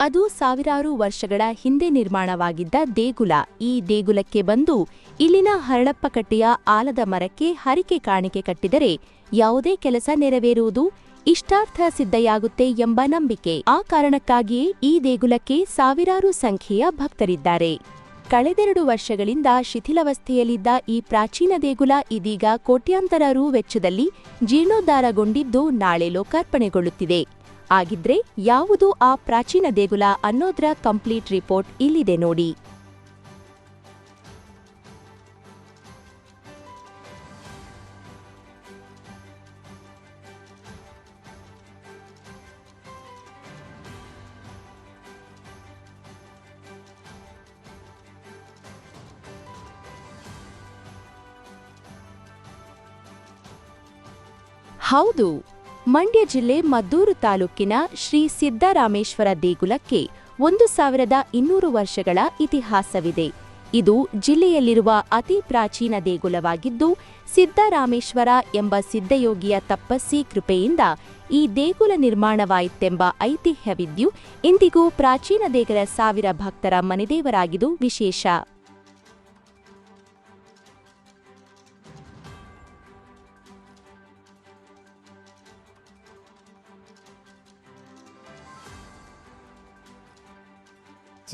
ಅದು ಸಾವಿರಾರು ವರ್ಷಗಳ ಹಿಂದೆ ನಿರ್ಮಾಣವಾಗಿದ್ದ ದೇಗುಲ. ಈ ದೇಗುಲಕ್ಕೆ ಬಂದು ಇಲ್ಲಿನ ಹರಳಪ್ಪಕಟ್ಟೆಯ ಆಲದ ಮರಕ್ಕೆ ಹರಿಕೆ ಕಾಣಿಕೆ ಕಟ್ಟಿದರೆ ಯಾವುದೇ ಕೆಲಸ ನೆರವೇರುವುದು ಇಷ್ಟಾರ್ಥ ಸಿದ್ಧಯಾಗುತ್ತೆ ಎಂಬ ನಂಬಿಕೆ. ಆ ಕಾರಣಕ್ಕಾಗಿಯೇ ಈ ದೇಗುಲಕ್ಕೆ ಸಾವಿರಾರು ಸಂಖ್ಯೆಯ ಭಕ್ತರಿದ್ದಾರೆ. ಕಳೆದೆರಡು ವರ್ಷಗಳಿಂದ ಶಿಥಿಲಾವಸ್ಥೆಯಲ್ಲಿದ್ದ ಈ ಪ್ರಾಚೀನ ದೇಗುಲ ಇದೀಗ ಕೋಟ್ಯಾಂತರ ರು ವೆಚ್ಚದಲ್ಲಿ ಜೀರ್ಣೋದ್ಧಾರಗೊಂಡಿದ್ದು ನಾಳೆ ಲೋಕಾರ್ಪಣೆಗೊಳ್ಳುತ್ತಿದೆ. ಆಗಿದ್ರೆ ಯಾವುದು ಆ ಪ್ರಾಚೀನ ದೇಗುಲ ಅನ್ನೋದ್ರ ಕಂಪ್ಲೀಟ್ ರಿಪೋರ್ಟ್ ಇಲ್ಲಿದೆ ನೋಡಿ. ಹೌದು. ಮಂಡ್ಯ ಜಿಲ್ಲೆ ಮದ್ದೂರು ತಾಲೂಕಿನ ಶ್ರೀ ಸಿದ್ದರಾಮೇಶ್ವರ ದೇಗುಲಕ್ಕೆ ಒಂದು ಸಾವಿರದ ಇನ್ನೂರು ವರ್ಷಗಳ ಇತಿಹಾಸವಿದೆ. ಇದು ಜಿಲ್ಲೆಯಲ್ಲಿರುವ ಅತಿ ಪ್ರಾಚೀನ ದೇಗುಲವಾಗಿದ್ದು, ಸಿದ್ದರಾಮೇಶ್ವರ ಎಂಬ ಸಿದ್ಧಯೋಗಿಯ ತಪಸ್ಸಿ ಕೃಪೆಯಿಂದ ಈ ದೇಗುಲ ನಿರ್ಮಾಣವಾಯಿತೆಂಬ ಐತಿಹ್ಯವಿದ್ಯು ಇಂದಿಗೂ ಪ್ರಾಚೀನ ದೇಗುಲ ಸಾವಿರ ಭಕ್ತರ ಮನೆದೇವರಾಗಿದು ವಿಶೇಷ.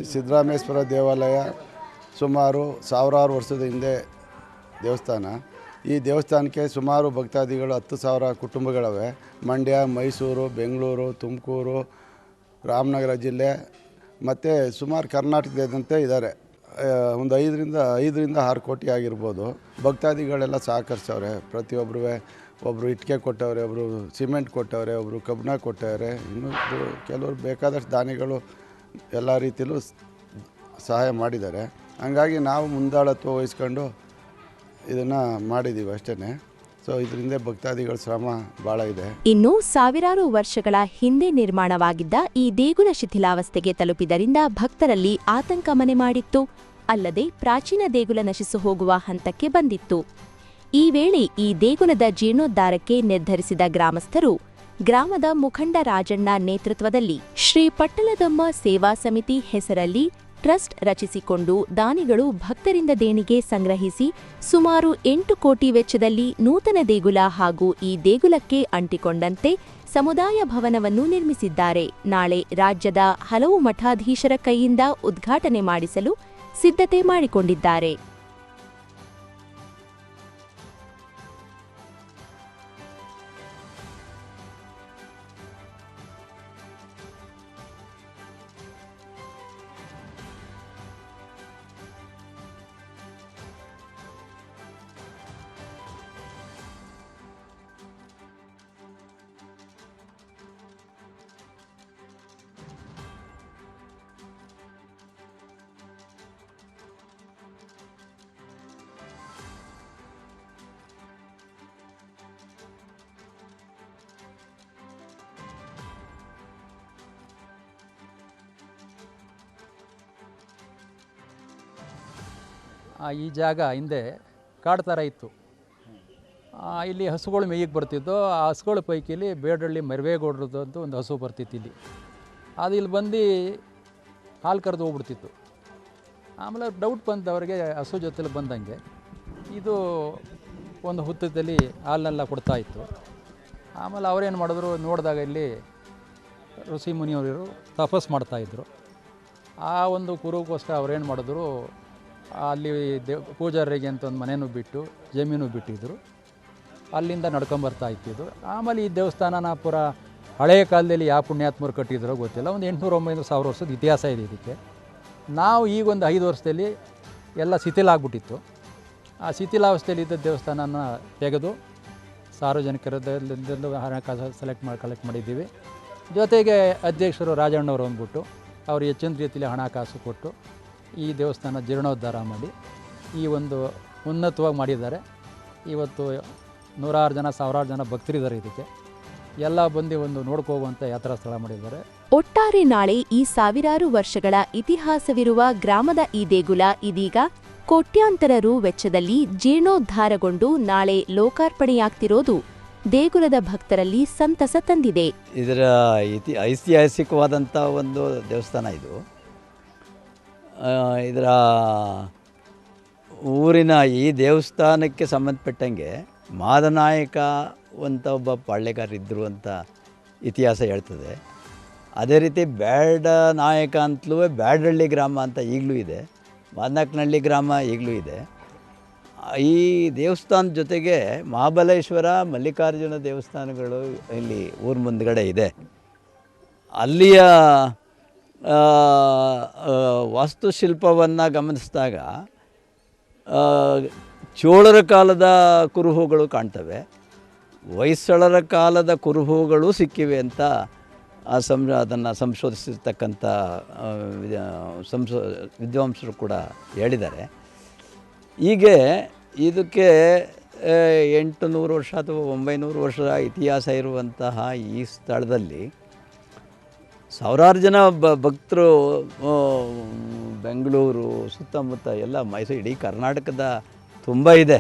ಸಿದ್ದರಾಮೇಶ್ವರ ದೇವಾಲಯ ಸುಮಾರು ಸಾವಿರಾರು ವರ್ಷದ ಹಿಂದೆ ದೇವಸ್ಥಾನ. ಈ ದೇವಸ್ಥಾನಕ್ಕೆ ಸುಮಾರು ಭಕ್ತಾದಿಗಳು ಹತ್ತು ಸಾವಿರ ಕುಟುಂಬಗಳವೆ. ಮಂಡ್ಯ, ಮೈಸೂರು, ಬೆಂಗಳೂರು, ತುಮಕೂರು, ರಾಮನಗರ ಜಿಲ್ಲೆ ಮತ್ತು ಸುಮಾರು ಕರ್ನಾಟಕದಂತೆ ಇದ್ದಾರೆ. ಒಂದು ಐದರಿಂದ ಐದರಿಂದ ಆರು ಕೋಟಿ ಆಗಿರ್ಬೋದು. ಭಕ್ತಾದಿಗಳೆಲ್ಲ ಸಹಕರಿಸವ್ರೆ. ಪ್ರತಿಯೊಬ್ಬರು ಒಬ್ಬರು ಇಟ್ಟಿಗೆ ಕೊಟ್ಟವ್ರೆ ಒಬ್ಬರು ಸಿಮೆಂಟ್ ಕೊಟ್ಟವ್ರೆ ಒಬ್ಬರು ಕಬ್ಬಿಣ ಕೊಟ್ಟವ್ರೆ. ಇನ್ನೂ ಕೆಲವರು ಬೇಕಾದಷ್ಟು ದಾನಿಗಳು ಎಲ್ಲ ರೀತಿಯಲ್ಲೂ ಸಹಾಯ ಮಾಡಿದ್ದಾರೆ. ಹಂಗಾಗಿ ನಾವು ಮುಂದಾಳತ್ವ ವಹಿಸ್ಕೊಂಡು ಇದನ್ನು ಮಾಡಿದ್ದೀವಿ ಅಷ್ಟೇ ಸೊ ಇದರಿಂದ ಭಕ್ತಾದಿಗಳ ಶ್ರಮ ಬಹಳ ಇದೆ. ಇನ್ನು ಸಾವಿರಾರು ವರ್ಷಗಳ ಹಿಂದೆ ನಿರ್ಮಾಣವಾಗಿದ್ದ ಈ ದೇಗುಲ ಶಿಥಿಲಾವಸ್ಥೆಗೆ ತಲುಪಿದರಿಂದ ಭಕ್ತರಲ್ಲಿ ಆತಂಕ ಮನೆ ಮಾಡಿತ್ತು. ಅಲ್ಲದೆ ಪ್ರಾಚೀನ ದೇಗುಲ ನಶಿಸು ಹೋಗುವ ಹಂತಕ್ಕೆ ಬಂದಿತ್ತು. ಈ ವೇಳೆ ಈ ದೇಗುಲದ ಜೀರ್ಣೋದ್ಧಾರಕ್ಕೆ ನಿರ್ಧರಿಸಿದ ಗ್ರಾಮಸ್ಥರು ಗ್ರಾಮದ ಮುಖಂಡ ರಾಜಣ್ಣ ನೇತೃತ್ವದಲ್ಲಿ ಶ್ರೀ ಪಟ್ಟಲದಮ್ಮ ಸೇವಾ ಸಮಿತಿ ಹೆಸರಲ್ಲಿ ಟ್ರಸ್ಟ್ ರಚಿಸಿಕೊಂಡು ದಾನಿಗಳು ಭಕ್ತರಿಂದ ದೇಣಿಗೆ ಸಂಗ್ರಹಿಸಿ ಸುಮಾರು ಎಂಟು ಕೋಟಿ ವೆಚ್ಚದಲ್ಲಿ ನೂತನ ದೇಗುಲ ಹಾಗೂ ಈ ದೇಗುಲಕ್ಕೆ ಅಂಟಿಕೊಂಡಂತೆ ಸಮುದಾಯ ಭವನವನ್ನು ನಿರ್ಮಿಸಿದ್ದಾರೆ. ನಾಳೆ ರಾಜ್ಯದ ಹಲವು ಮಠಾಧೀಶರ ಕೈಯಿಂದ ಉದ್ಘಾಟನೆ ಮಾಡಿಸಲು ಸಿದ್ಧತೆ ಮಾಡಿಕೊಂಡಿದ್ದಾರೆ. ಈ ಜಾಗ ಹಿಂದೆ ಕಾಡು ಥರ ಇತ್ತು. ಇಲ್ಲಿ ಹಸುಗಳು ಮೇಯಿಗೆ ಬರ್ತಿದ್ದು ಆ ಹಸುಗಳ ಪೈಕಿಲಿ ಬೇಡಳ್ಳಿ ಮರವೇಗೌಡ್ರದ್ದು ಅಂತ ಒಂದು ಹಸು ಬರ್ತಿತ್ತು ಇಲ್ಲಿ. ಅದು ಇಲ್ಲಿ ಬಂದು ಹಾಲು ಕರೆದು ಹೋಗ್ಬಿಡ್ತಿತ್ತು. ಆಮೇಲೆ ಡೌಟ್ ಬಂತು ಅವರಿಗೆ ಹಸು ಜೊತೆಲಿ ಬಂದಂಗೆ. ಇದು ಒಂದು ಹುತ್ತದಲ್ಲಿ ಹಾಲನ್ನೆಲ್ಲ ಕೊಡ್ತಾ ಇತ್ತು. ಆಮೇಲೆ ಅವರೇನು ಮಾಡಿದ್ರು, ನೋಡಿದಾಗ ಇಲ್ಲಿ ಋಷಿ ಮುನಿಯವರು ತಪಸ್ ಮಾಡ್ತಾಯಿದ್ರು ಆ ಒಂದು ಕುರುಗೋಸ್ಕರ ಅವ್ರೇನು ಮಾಡಿದ್ರು ಅಲ್ಲಿ ದೇವ್, ಪೂಜಾರಿಗೆ ಅಂತ ಒಂದು ಮನೆಯೂ ಬಿಟ್ಟು, ಜಮೀನು ಬಿಟ್ಟಿದ್ರು. ಅಲ್ಲಿಂದ ನಡ್ಕೊಂಬರ್ತಾ ಇತ್ತಿದ್ದು ಆಮೇಲೆ ಈ ದೇವಸ್ಥಾನನ ಪುರ ಹಳೆಯ ಕಾಲದಲ್ಲಿ ಯಾವ ಪುಣ್ಯಾತ್ಮರು ಕಟ್ಟಿದ್ರೋ ಗೊತ್ತಿಲ್ಲ. ಒಂದು ಎಂಟುನೂರು ಒಂಬೈನೂರು ಸಾವಿರ ವರ್ಷದ ಇತಿಹಾಸ ಇದೆ ಇದಕ್ಕೆ. ನಾವು ಈಗ ಒಂದು ಐದು ವರ್ಷದಲ್ಲಿ ಎಲ್ಲ ಶಿಥಿಲ ಆಗ್ಬಿಟ್ಟಿತ್ತು. ಆ ಶಿಥಿಲಾವಸ್ಥೆಯಲ್ಲಿದ್ದ ದೇವಸ್ಥಾನನ ತೆಗೆದು ಸಾರ್ವಜನಿಕರದ್ದು ಹಣಕಾಸು ಸೆಲೆಕ್ಟ್ ಮಾಡಿ ಕಲೆಕ್ಟ್ ಮಾಡಿದ್ದೀವಿ. ಜೊತೆಗೆ ಅಧ್ಯಕ್ಷರು ರಾಜಣ್ಣವರು ಅಂದ್ಬಿಟ್ಟು ಅವರು ಹೆಚ್ಚಿನ ರೀತಿಯಲ್ಲಿ ಹಣಕಾಸು ಕೊಟ್ಟು ಈ ದೇವಸ್ಥಾನ ಜೀರ್ಣೋದ್ಧಾರ ಮಾಡಿ ಈ ಒಂದು ಉನ್ನತವಾಗಿ ಮಾಡಿದ್ದಾರೆ. ಇವತ್ತು ನೂರಾರು ಜನ ಸಾವಿರಾರು ಜನ ಭಕ್ತರಿದ್ದಾರೆ ಇದಕ್ಕೆ. ಎಲ್ಲ ಬಂದು ಒಂದು ನೋಡ್ಕೋವಂಥ ಯಾತ್ರಾ ಸ್ಥಳ ಮಾಡಿದ್ದಾರೆ. ಒಟ್ಟಾರೆ ನಾಳೆ ಈ ಸಾವಿರಾರು ವರ್ಷಗಳ ಇತಿಹಾಸವಿರುವ ಗ್ರಾಮದ ಈ ದೇಗುಲ ಇದೀಗ ಕೋಟ್ಯಾಂತರ ರು ವೆಚ್ಚದಲ್ಲಿ ಜೀರ್ಣೋದ್ಧಾರಗೊಂಡು ನಾಳೆ ಲೋಕಾರ್ಪಣೆಯಾಗ್ತಿರೋದು ದೇಗುಲದ ಭಕ್ತರಲ್ಲಿ ಸಂತಸ ತಂದಿದೆ. ಇದರ ಇತಿ ಐತಿಹಾಸಿಕವಾದಂಥ ಒಂದು ದೇವಸ್ಥಾನ ಇದು. ಇದರ ಊರಿನ ಈ ದೇವಸ್ಥಾನಕ್ಕೆ ಸಂಬಂಧಪಟ್ಟಂಗೆ ಮಾದನಾಯಕ ಅಂತ ಒಬ್ಬ ಪಾಳ್ಯಗಾರರಿದ್ದರು ಅಂತ ಇತಿಹಾಸ ಹೇಳ್ತದೆ. ಅದೇ ರೀತಿ ಬ್ಯಾಡ ನಾಯಕ ಅಂತಲೂ ಬ್ಯಾಡಹಳ್ಳಿ ಗ್ರಾಮ ಅಂತ ಈಗಲೂ ಇದೆ. ಮಾದನಾಕನಹಳ್ಳಿ ಗ್ರಾಮ ಈಗಲೂ ಇದೆ. ಈ ದೇವಸ್ಥಾನದ ಜೊತೆಗೆ ಮಹಾಬಲೇಶ್ವರ, ಮಲ್ಲಿಕಾರ್ಜುನ ದೇವಸ್ಥಾನಗಳು ಇಲ್ಲಿ ಊರ ಮುಂದ್ಗಡೆ ಇದೆ. ಅಲ್ಲಿಯ ವಾಸ್ತುಶಿಲ್ಪವನ್ನು ಗಮನಿಸಿದಾಗ ಚೋಳರ ಕಾಲದ ಕುರುಹುಗಳು ಕಾಣ್ತವೆ. ಹೊಯ್ಸಳರ ಕಾಲದ ಕುರುಹುಗಳು ಸಿಕ್ಕಿವೆ ಅಂತ ಆ ಸಂ, ಅದನ್ನು ಸಂಶೋಧಿಸಿರ್ತಕ್ಕಂಥ ಸಂಶೋ, ವಿದ್ವಾಂಸರು ಕೂಡ ಹೇಳಿದ್ದಾರೆ. ಹೀಗೆ ಇದಕ್ಕೆ ಎಂಟು ನೂರು ವರ್ಷ ಅಥವಾ ಒಂಬೈನೂರು ವರ್ಷ ಇತಿಹಾಸ ಇರುವಂತಹ ಈ ಸ್ಥಳದಲ್ಲಿ ಸಾವಿರಾರು ಜನ ಬ ಭಕ್ತರು ಬೆಂಗಳೂರು ಸುತ್ತಮುತ್ತ ಎಲ್ಲ ಮೈಸೂರು ಇಡೀ ಕರ್ನಾಟಕದ ತುಂಬ ಇದೆ.